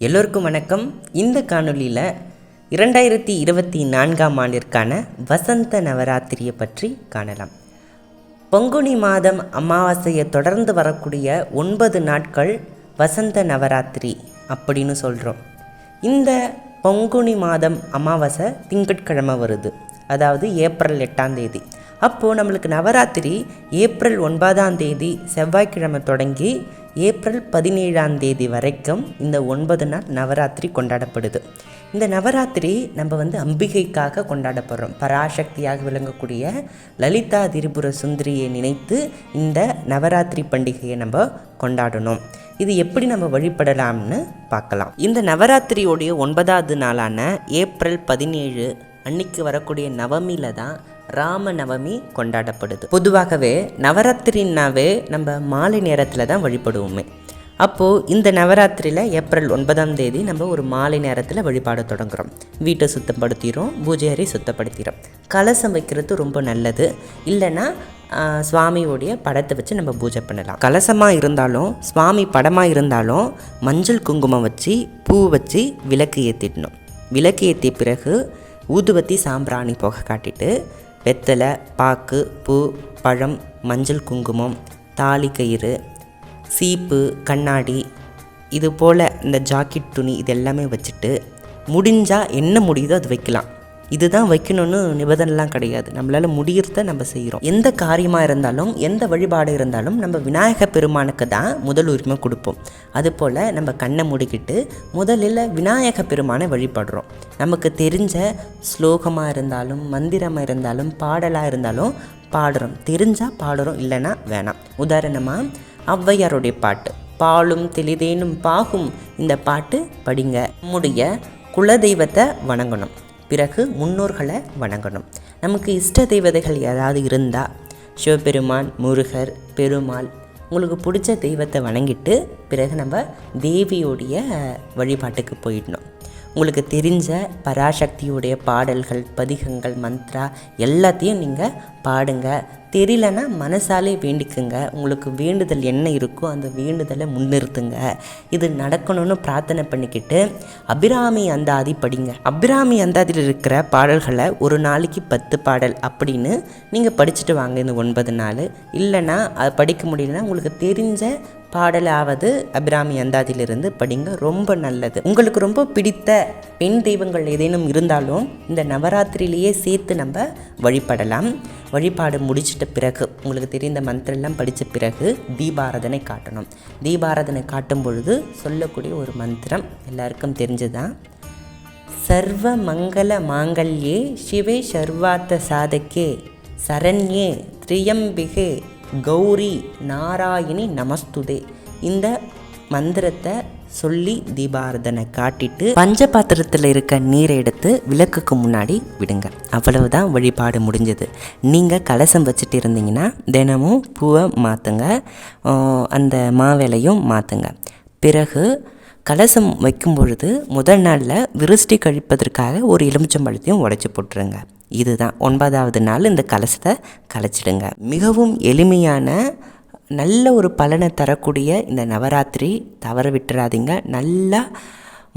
எல்லோருக்கும் வணக்கம். இந்த காணொலியில் இரண்டாயிரத்தி இருபத்தி நான்காம் ஆண்டிற்கான வசந்த நவராத்திரியை பற்றி காணலாம். பங்குனி மாதம் அமாவாசையை தொடர்ந்து வரக்கூடிய ஒன்பது நாட்கள் வசந்த நவராத்திரி அப்படின்னு சொல்கிறோம் இந்த பங்குனி மாதம் அமாவாசை திங்கட்கிழமை வருது. அதாவது ஏப்ரல் எட்டாம் தேதி. அப்போது நம்மளுக்கு நவராத்திரி ஏப்ரல் ஒன்பதாம் தேதி செவ்வாய்க்கிழமை தொடங்கி ஏப்ரல் பதினேழாம் தேதி வரைக்கும் இந்த ஒன்பது நாள் நவராத்திரி கொண்டாடப்படுது. இந்த நவராத்திரி நம்ம வந்து அம்பிகைக்காக கொண்டாடப்படுறோம். பராசக்தியாக விளங்கக்கூடிய லலிதா திரிபுர சுந்தரியை நினைத்து இந்த நவராத்திரி பண்டிகையை நம்ம கொண்டாடணும். இது எப்படி நம்ம வழிபடலாம்னு பார்க்கலாம். இந்த நவராத்திரியோடைய ஒன்பதாவது நாளான ஏப்ரல் பதினேழு அன்னைக்கு வரக்கூடிய நவமியில தான் ராம நவமி கொண்டாடப்படுது. பொதுவாகவே நவராத்திரின்னாவே நம்ம மாலை நேரத்தில் தான் வழிபடுவோமே. அப்போது இந்த நவராத்திரியில் ஏப்ரல் ஒன்பதாம் தேதி நம்ம ஒரு மாலை நேரத்தில் வழிபாட தொடங்குறோம். வீட்டை சுத்தப்படுத்திடும் பூஜை அறை சுத்தப்படுத்திடுறோம். கலசம் வைக்கிறது ரொம்ப நல்லது. இல்லைன்னா சுவாமியோடைய படத்தை வச்சு நம்ம பூஜை பண்ணலாம். கலசமாக இருந்தாலும் சுவாமி படமாக இருந்தாலும் மஞ்சள் குங்குமம் வச்சு பூ வச்சு விளக்கு ஏற்றிடணும் விளக்கு ஏற்றிய பிறகு ஊதுவத்தி சாம்பிராணி போக காட்டிட்டு வெத்தலை பாக்கு பூ பழம் மஞ்சள் குங்குமம் தாலி கயிறு சீப்பு கண்ணாடி இது போல் இந்த ஜாக்கெட் துணி இது எல்லாமே வச்சுட்டு முடிஞ்சால் என்ன முடியுதோ அது வைக்கலாம். இதுதான் வைக்கணும்னு நிபந்தனைலாம் கிடையாது. நம்மளால் முடியறத நம்ம செய்கிறோம் எந்த காரியமாக இருந்தாலும் எந்த வழிபாடு இருந்தாலும் நம்ம விநாயக பெருமானுக்கு தான் முதல் உரிமை கொடுப்போம். அதுபோல் நம்ம கண்ணை மூடிக்கிட்டு முதலில் விநாயக பெருமானை வழிபடுறோம். நமக்கு தெரிஞ்ச ஸ்லோகமாக இருந்தாலும் மந்திரமாக இருந்தாலும் பாடலாக இருந்தாலும் பாடுறோம். தெரிஞ்சால் பாடுறோம் இல்லைன்னா வேணாம். உதாரணமாக ஔவையாருடைய பாட்டு பாலும் தெளிதேனும் பாகும் இந்த பாட்டு படிங்க. நம்முடைய குலதெய்வத்தை வணங்கணும். பிறகு முன்னோர்களை வணங்கணும். நமக்கு இஷ்ட தெய்வதைகள் ஏதாவது இருந்தால் சிவபெருமான் முருகர் பெருமாள் உங்களுக்கு பிடிச்ச தெய்வத்தை வணங்கிட்டு பிறகு நம்ம தேவியோடைய வழிபாட்டுக்கு போயிடணும். உங்களுக்கு தெரிஞ்ச பராசக்தியுடைய பாடல்கள் பதிகங்கள் மந்த்ரா எல்லாத்தையும் நீங்கள் பாடுங்க. தெரியலனா மனசாலே வேண்டிக்குங்க. உங்களுக்கு வேண்டுதல் என்ன இருக்கோ அந்த வேண்டுதலை முன்னிறுத்துங்க. இது நடக்கணும்னு பிரார்த்தனை பண்ணிக்கிட்டு அபிராமி அந்தாதி படிங்க. அபிராமி அந்தாதியில் இருக்கிற பாடல்களை ஒரு நாளைக்கு பத்து பாடல் அப்படின்னு நீங்கள் படிச்சுட்டு வாங்க இந்த ஒன்பது நாள். இல்லைன்னா அது படிக்க முடியலன்னா உங்களுக்கு தெரிஞ்ச பாடலாவது அபிராமி அந்தாதியிலிருந்து படிங்க. ரொம்ப நல்லது. உங்களுக்கு ரொம்ப பிடித்த பெண் தெய்வங்கள் ஏதேனும் இருந்தாலும் இந்த நவராத்திரியிலேயே சேர்த்து நம்ம வழிபடலாம். வழிபாடு முடிச்சிட்ட பிறகு உங்களுக்கு தெரிந்த மந்திரெல்லாம் படித்த பிறகு தீபாராதனை காட்டணும். தீபாராதனை காட்டும் பொழுது சொல்லக்கூடிய ஒரு மந்திரம் எல்லாருக்கும் தெரிஞ்சுதான் சர்வ மங்கள மாங்கல்யே சிவே சர்வார்த்த சாதகே சரண்யே திரியம்பிகே கௌரி நாராயணி நமஸ்துதே. இந்த மந்திரத்தை சொல்லி தீபாரதனை காட்டிட்டு பஞ்ச பாத்திரத்தில் இருக்க நீரை எடுத்து விளக்குக்கு முன்னாடி விடுங்க. அவ்வளவுதான் வழிபாடு முடிஞ்சது. நீங்கள் கலசம் வச்சுட்டு இருந்தீங்கன்னா தினமும் பூவை மாற்றுங்க அந்த மாவேலையும் மாற்றுங்க பிறகு கலசம் வைக்கும் பொழுது முதல் நாளில் விருஷ்டி கழிப்பதற்காக ஒரு எலுமிச்சம்பழத்தையும் உடைச்சி போட்டுருங்க. இதுதான். ஒன்பதாவது நாள் இந்த கலசத்தை கலைச்சிடுங்க. மிகவும் எளிமையான நல்ல ஒரு பலனை தரக்கூடிய இந்த நவராத்திரி தவற விட்டுறாதீங்க. நல்லா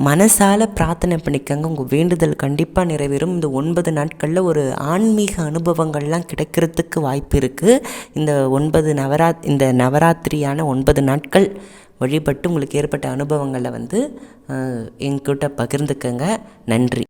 மனசால் பிரார்த்தனை பண்ணிக்கங்க. உங்கள் வேண்டுதல் கண்டிப்பாக நிறைவேறும். இந்த ஒன்பது நாட்களில் ஒரு ஆன்மீக அனுபவங்கள்லாம் கிடைக்கிறதுக்கு வாய்ப்பு இருக்குது இந்த ஒன்பது நவரா இந்த நவராத்திரியான ஒன்பது நாட்கள் வழிபட்டு உங்களுக்கு ஏற்பட்ட அனுபவங்களை வந்து அஹ், என்கிட்ட பகிர்ந்துக்கங்க. நன்றி.